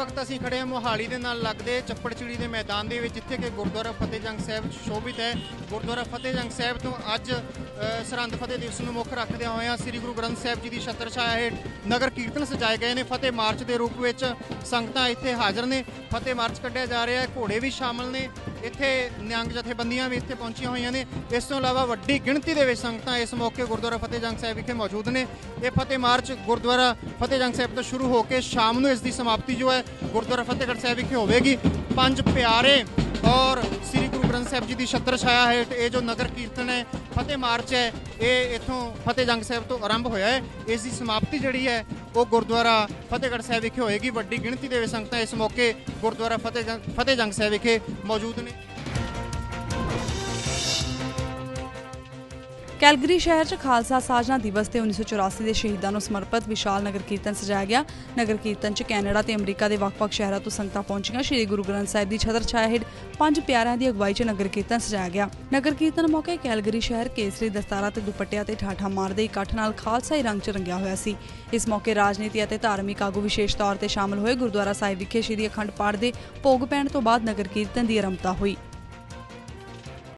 ਵਕਤ ਅਸੀਂ ਖੜੇ ਹਾਂ ਮੋਹਾਲੀ ਦੇ ਨਾਲ ਲੱਗਦੇ ਚੱਪੜਚਿੜੀ ਦੇ ਮੈਦਾਨ ਦੇ ਵਿੱਚ ਜਿੱਥੇ ਕਿ ਗੁਰਦੁਆਰਾ ਫਤਿਹ ਜੰਗ ਸਾਹਿਬ ਸ਼ੋਭਿਤ ਹੈ। ਗੁਰਦੁਆਰਾ ਫਤਿਹ ਜੰਗ ਸਾਹਿਬ ਤੋਂ ਅੱਜ ਅ, ਸਰਹੰਦ ਫਤਿਹ ਦਿਵਸ ਨੂੰ ਮੁੱਖ ਰੱਖਦਿਆਂ ਹੋਇਆਂ ਸ੍ਰੀ ਗੁਰੂ ਗ੍ਰੰਥ ਸਾਹਿਬ ਜੀ ਦੀ ਛਤਰ ਛਾਇਆ ਹੇਠ ਨਗਰ ਕੀਰਤਨ ਸਜਾਏ ਗਏ ਨੇ। ਫਤਿਹ ਮਾਰਚ ਦੇ ਰੂਪ ਵਿੱਚ ਸੰਗਤਾਂ ਇੱਥੇ ਹਾਜ਼ਰ ਨੇ। ਫਤਿਹ ਮਾਰਚ ਕੱਢਿਆ ਜਾ ਰਿਹਾ ਹੈ। ਘੋੜੇ ਵੀ ਸ਼ਾਮਲ ਨੇ। ਇੱਥੇ ਨਿਹੰਗ ਜਥੇਬੰਦੀਆਂ ਵੀ ਇੱਥੇ ਪਹੁੰਚੀਆਂ ਹੋਈਆਂ ਨੇ। ਇਸ ਤੋਂ ਇਲਾਵਾ ਵੱਡੀ ਗਿਣਤੀ ਦੇ ਵਿੱਚ ਸੰਗਤਾਂ ਇਸ ਮੌਕੇ ਗੁਰਦੁਆਰਾ ਫਤਿਹ ਜੰਗ ਸਾਹਿਬ ਵਿਖੇ ਮੌਜੂਦ ਨੇ। ਇਹ ਫਤਿਹ ਮਾਰਚ ਗੁਰਦੁਆਰਾ ਫਤਿਹ ਜੰਗ ਸਾਹਿਬ ਤੋਂ ਸ਼ੁਰੂ ਹੋ ਕੇ ਸ਼ਾਮ ਨੂੰ ਇਸ ਦੀ ਸਮਾਪਤੀ ਜੋ ਹੈ ਗੁਰਦੁਆਰਾ ਫਤਿਹਗੜ੍ਹ ਸਾਹਿਬ ਵਿਖੇ ਹੋਵੇਗੀ। ਪੰਜ ਪਿਆਰੇ ਔਰ ਸ੍ਰੀ ਗੁਰੂ ਗ੍ਰੰਥ ਸਾਹਿਬ ਜੀ ਦੀ ਛਤਰ ਛਾਇਆ ਹੇਠ ਇਹ ਜੋ ਨਗਰ ਕੀਰਤਨ ਹੈ, ਫਤਿਹ ਮਾਰਚ ਹੈ, ਇਹ ਇੱਥੋਂ ਫਤਿਹ ਜੰਗ ਸਾਹਿਬ ਤੋਂ ਆਰੰਭ ਹੋਇਆ ਹੈ। ਇਸ ਦੀ ਸਮਾਪਤੀ ਜਿਹੜੀ ਹੈ ਉਹ ਗੁਰਦੁਆਰਾ ਫਤਿਹਗੜ੍ਹ ਸਾਹਿਬ ਵਿਖੇ ਹੋਏਗੀ। ਵੱਡੀ ਗਿਣਤੀ ਦੇ ਵਿੱਚ ਸੰਗਤਾਂ ਇਸ ਮੌਕੇ ਗੁਰਦੁਆਰਾ ਫਤਿਹ ਜੰਗ ਫਤਿਹ ਜੰਗ ਸਾਹਿਬ ਵਿਖੇ ਮੌਜੂਦ ਨੇ। ਕੈਲਗਰੀ ਸ਼ਹਿਰ 'ਚ ਖਾਲਸਾ ਸਾਜਨਾ ਦਿਵਸ ਤੇ 1984 ਦੇ ਸ਼ਹੀਦਾਂ ਨੂੰ ਸਮਰਪਿਤ ਵਿਸ਼ਾਲ ਨਗਰ ਕੀਰਤਨ ਸਜਾਇਆ ਗਿਆ। ਨਗਰ ਕੀਰਤਨ 'ਚ ਕੈਨੇਡਾ ਤੇ ਅਮਰੀਕਾ ਦੇ ਵੱਖ-ਵੱਖ ਸ਼ਹਿਰਾਂ ਤੋਂ ਸੰਗਤਾਂ ਪਹੁੰਚੀਆਂ। ਸ੍ਰੀ ਗੁਰੂ ਗ੍ਰੰਥ ਸਾਹਿਬ ਦੀ ਛਤਰ ਛਾਇਆ ਹੇਠ ਪੰਜ ਪਿਆਰਿਆਂ ਦੀ ਅਗਵਾਈ 'ਚ ਨਗਰ ਕੀਰਤਨ ਸਜਾਇਆ ਗਿਆ। ਨਗਰ ਕੀਰਤਨ ਮੌਕੇ ਕੈਲਗਰੀ ਸ਼ਹਿਰ ਕੇਸਰੀ ਦਸਤਾਰਾ ਤੇ ਦੁਪੱਟਿਆਂ ਤੇ ਠਾਠਾ ਮਾਰਦੇ ਇਕੱਠ ਨਾਲ ਖਾਲਸਾਈ ਰੰਗ 'ਚ ਰੰਗਿਆ ਹੋਇਆ ਸੀ। ਇਸ ਮੌਕੇ ਰਾਜਨੀਤੀ ਅਤੇ ਧਾਰਮਿਕ ਆਗੂ ਵਿਸ਼ੇਸ਼ ਤੌਰ ਤੇ ਸ਼ਾਮਲ ਹੋਏ ਗੁਰਦੁਆਰਾ ਸਾਹਿਬ ਵਿਖੇ ਸ੍ਰੀ ਅਖੰਡ ਪਾਠ ਦੇ ਭੋਗ ਪੈਣ ਤੋਂ ਬਾਅਦ ਨਗਰ ਕੀਰਤਨ ਦੀ ਆਰੰਭਤਾ ਹੋਈ।